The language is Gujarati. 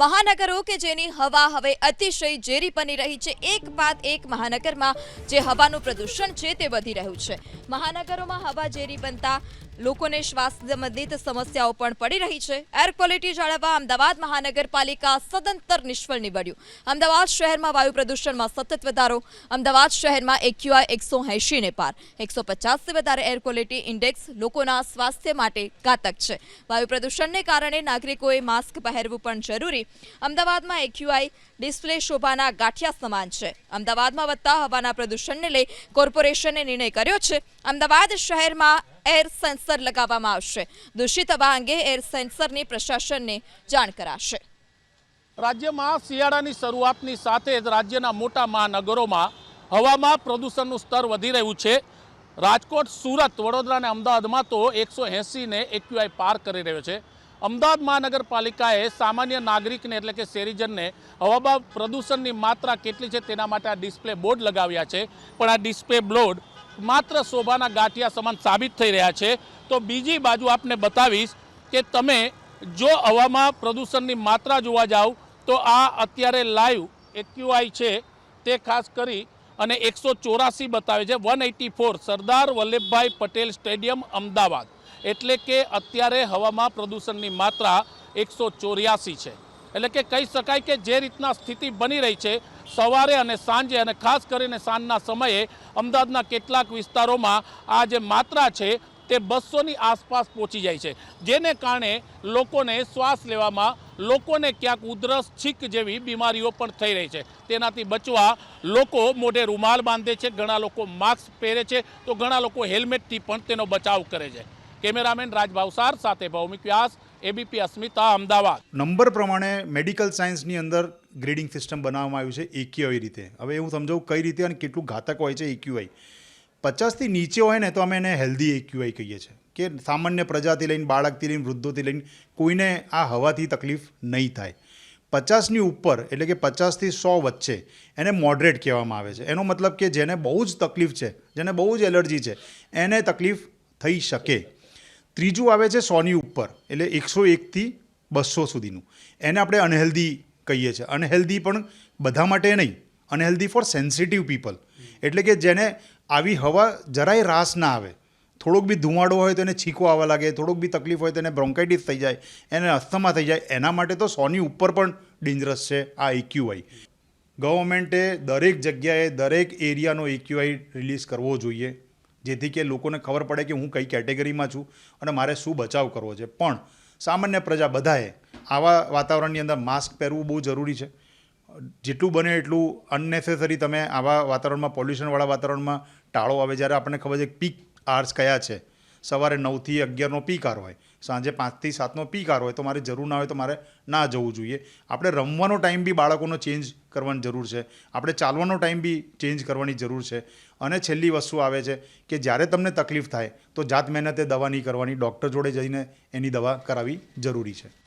મહાનગરો કે જેની હવા હવે અતિશય ઝેરી બની રહી છે, એક બાદ એક મહાનગરમાં જે હવાનું પ્રદૂષણ છે તે વધી રહ્યું છે. મહાનગરોમાં હવા ઝેરી બનતા લોકોને શ્વાસ સંબંધિત સમસ્યાઓ પણ પડી રહી છે. એર ક્વોલિટી જાળવવા અમદાવાદ મહાનગરપાલિકા સદંતર નિષ્ફળ નીવડ્યું. અમદાવાદ શહેરમાં વાયુ પ્રદૂષણમાં સતત વધારો. અમદાવાદ શહેરમાં એક્યુઆઈ એકસો એંશીને પાર. એકસો પચાસથી વધારે એર ક્વોલિટી ઇન્ડેક્સ લોકોના સ્વાસ્થ્ય માટે ઘાતક છે. વાયુ પ્રદૂષણને કારણે નાગરિકોએ માસ્ક પહેરવું પણ જરૂરી. અમદાવાદમાં એક્યુઆઈ ડિસ્પ્લે શોભાના ગાંઠિયા સમાન છે. અમદાવાદમાં વધતા હવાના પ્રદૂષણને લઈ કોર્પોરેશને નિર્ણય કર્યો છે. અમદાવાદ શહેરમાં એર સેન્સર લગાવવામાં આવશે. દૂષિત હવા અંગે એર સેન્સરની પ્રશાસનને જાણ કરાશે. રાજ્યમાં શિયાળાની શરૂઆતની સાથે જ રાજ્યના મોટા મહાનગરોમાં હવામાં પ્રદૂષણનું સ્તર વધી રહ્યું છે. રાજકોટ, સુરત વડોદરા અને અમદાવાદમાં તો એકસો એંસીને એક્યુઆઈ પાર કરી રહ્યો છે. અમદાવાદ મહાનગરપાલિકાએ સામાન્ય નાગરિકને એટલે કે શેરીજનને હવામાં પ્રદૂષણની માત્રા કેટલી છે તેના માટે આ ડિસ્પ્લે બોર્ડ લગાવ્યા છે. પણ આ ડિસ્પ્લે બોર્ડ માત્ર શોભાના ગાંઠિયા સમાન સાબિત થઈ રહ્યા છે. તો બીજી બાજુ આપને બતાવીશ કે તમે જો હવામાં પ્રદૂષણની માત્રા જોવા જાઓ તો આ અત્યારે લાઈવ એક્યુઆઈ છે તે ખાસ કરી અને એકસો ચોરાસી બતાવે છે. One eighty four Sardar Vallabhbhai Patel stadium Ahmedabad. એટલે કે અત્યારે હવામાં પ્રદૂષણની માત્રા એકસો ચોર્યાસી છે. એટલે કે કહી શકાય કે જે રીતના સ્થિતિ બની રહી છે, સવારે અને સાંજે અને ખાસ કરીને સાંજના સમયે અમદાવાદના કેટલાક વિસ્તારોમાં આ જે માત્રા છે તે બસોની આસપાસ પહોંચી જાય છે. જેને કારણે લોકોને શ્વાસ લેવામાં, લોકોને ક્યાંક ઉધરસ, છીક જેવી બીમારીઓ પણ થઈ રહી છે. તેનાથી બચવા લોકો મોઢે રૂમાલ બાંધે છે, ઘણા લોકો માસ્ક પહેરે છે, તો ઘણા લોકો હેલ્મેટથી પણ તેનો બચાવ કરે છે. કેમેરામેન રાજ ભાવસાર સાથે ભૌમિક વ્યાસ એબીપી અસ્મિતા, અમદાવાદ. નંબર પ્રમાણે મેડિકલ સાયન્સની અંદર ગ્રેડિંગ સિસ્ટમ બનાવવામાં આવ્યું છે એક્યુઆઈ રીતે. હવે હું સમજાવું કઈ રીતે અને કેટલું ઘાતક હોય છે એક્યુઆઈ પચાસથી નીચે હોય ને તો અમે એને હેલ્ધી એક્યુઆઈ કહીએ છીએ. કે સામાન્ય પ્રજાથી લઈને, બાળકથી લઈને, વૃદ્ધોથી લઈને કોઈને આ હવાથી તકલીફ નહીં થાય. પચાસની ઉપર, એટલે કે પચાસથી સો વચ્ચે, એને મોડરેટ કહેવામાં આવે છે. એનો મતલબ કે જેને બહુ જ તકલીફ છે, જેને બહુ જ એલર્જી છે, એને તકલીફ થઈ શકે. ત્રીજું આવે છે સોની ઉપર, એટલે એકસો એકથી બસો સુધીનું. એને આપણે અનહેલ્ધી કહીએ છીએ. અનહેલ્ધી પણ બધા માટે નહીં, અનહેલ્ધી ફોર સેન્સિટિવ પીપલ. એટલે કે જેને આવી હવા જરાય રાસ ના આવે. થોડોક બી ધુમાડો હોય તો એને છીકો આવવા લાગે, થોડોક બી તકલીફ હોય તો એને બ્રોન્કાઇટિસ થઈ જાય, એને અસ્થમા થઈ જાય, એના માટે તો સોની ઉપર પણ ડેન્જરસ છે આ એક્યુઆઈ ગવર્મેન્ટે દરેક જગ્યાએ દરેક એરિયાનો એક્યુઆઈ રિલીઝ કરવો જોઈએ. જેથી કે લોકોને ખબર પડે કે હું કઈ કેટેગરીમાં છું અને મારે શું બચાવ કરવો છે. પણ સામાન્ય પ્રજા બધાએ આવા વાતાવરણની અંદર માસ્ક પહેરવું બહુ જરૂરી છે. જેટલું બને એટલું અનનેસેસરી તમે આવા વાતાવરણમાં પોલ્યુશનવાળા વાતાવરણમાં ટાળો. આવે જ્યારે આપણને ખબર છે પીક આર્સ કયા છે સવારે નવથી અગિયારનો પીક આર હોય, સાંજે પાંચથી સાતનો પીક આર હોય, તો મારે જરૂર ના હોય તો મારે ના જવું જોઈએ. આપણે રમવાનો ટાઈમ બી બાળકોનો ચેન્જ કરવાની જરૂર છે. આપણે ચાલવાનો ટાઈમ બી ચેન્જ કરવાની જરૂર છે. અને છેલ્લી વસ્તુ આવે છે કે જ્યારે તમને તકલીફ થાય, તો જાત મહેનતે દવા નહીં કરવાની, ડૉક્ટર જોડે જઈને એની દવા કરાવવી જરૂરી છે.